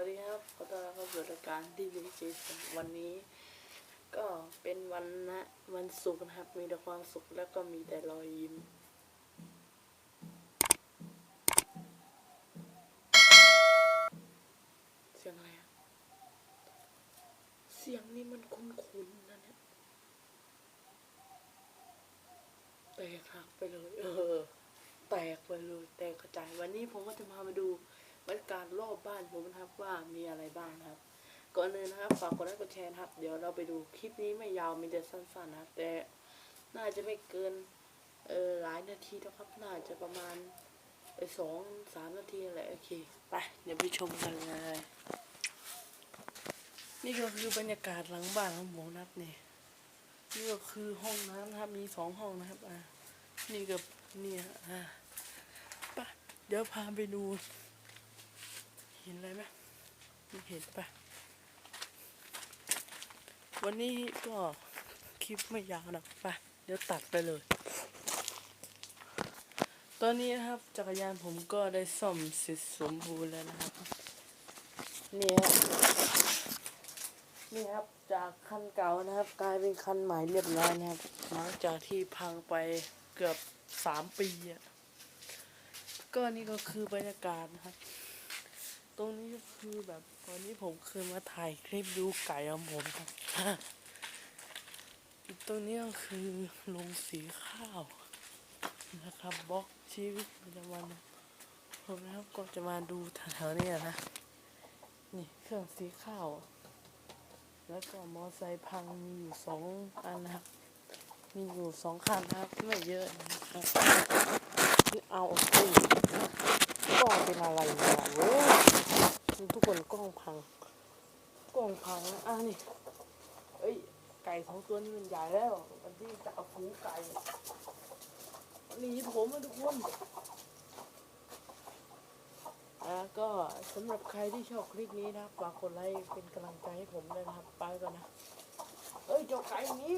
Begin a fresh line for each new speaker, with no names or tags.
วัสดีครับขอต้อนรับเข้าสู่รายการดีวีเจวันนี้ ก็เป็นวันนะวันศุกร์นะครับ มีแต่ความสุขแล้วก็มีแต่รอยยิ้มเสียงอะไรอะเสียงนี้มันคุ้นๆนะเนี่ยแตกหักไปเลย เออ แตกไปเลย แตกกระจายวันนี้ผมก็จะพามาดู อบบ้านผมนะครับว่ามีอะไรบ้างครับ ก่อนอื่นนะครับฝากกดไลค์กดแชร์นะครับ เดี๋ยวเราไปดูคลิปนี้ไม่ยาวมีแต่สั้นๆนะแต่น่าจะไม่เกินเออหลายนาทีนะครับ น่าจะประมาณสองสามนาทีแหละโอเคไปเดี๋ยวไปชมกันเลยนี่ก็คือบรรยากาศหลังบ้านของผมนะครับเนี่ยนี่ก็คือห้องน้ำนะครับมีสองห้องนะครับอ่านี่กับเนี่ยอ่าไปะเดี๋ยวพาไปดู ห็นอะไรไหมไม่เห็นปะวันนี้ก็คลิปไม่ยาวนะไปะเดี๋ยวตัดไปเลย ตอนนี้นะครับจักรยานผมก็ได้ซ่อมเสร็จสมบูรณ์แล้วนะครับนี่ครับนี่ครับจากคันเก่านะครับ กลายเป็นคันใหม่เรียบร้อยนะครับหลังจากที่พังไปเกือบสามปีอะก็นี่ก็คือบรรยากาศนะครับ ตรงนี้ก็คือแบบตอนนี้ผมเคยมาถ่ายคลิปดูไก่ของผมครับตรงนี้ก็คือโรงสีข้าวนะครับบล็อกชีวิตประจำวันนะผมนะครับก็จะมาดูแถวๆนี้นะ นี่เครื่องสีข้าว แล้วก็มอไซค์พังมีอยู่สองอันนะครับ มีอยู่สองคันนะครับไม่เยอะนะครับเอาสิก ล้องเป็นอะไรเนี่ยเว้ยทุกคนกล้องพัง กล้องพังนะอะนี่เอ้ยไก่สองตัวนี้มันใหญ่แล้วมันที่จะเอาฝูไก่หนีผมมาทุกคนอะก็สำหรับใครที่ชอบคลิปนี้นะฝากกดไลค์เป็นกำลังใจให้ผมด้วยนะครับ ไปก่อนนะเอ้ยเจ้าไก่นี้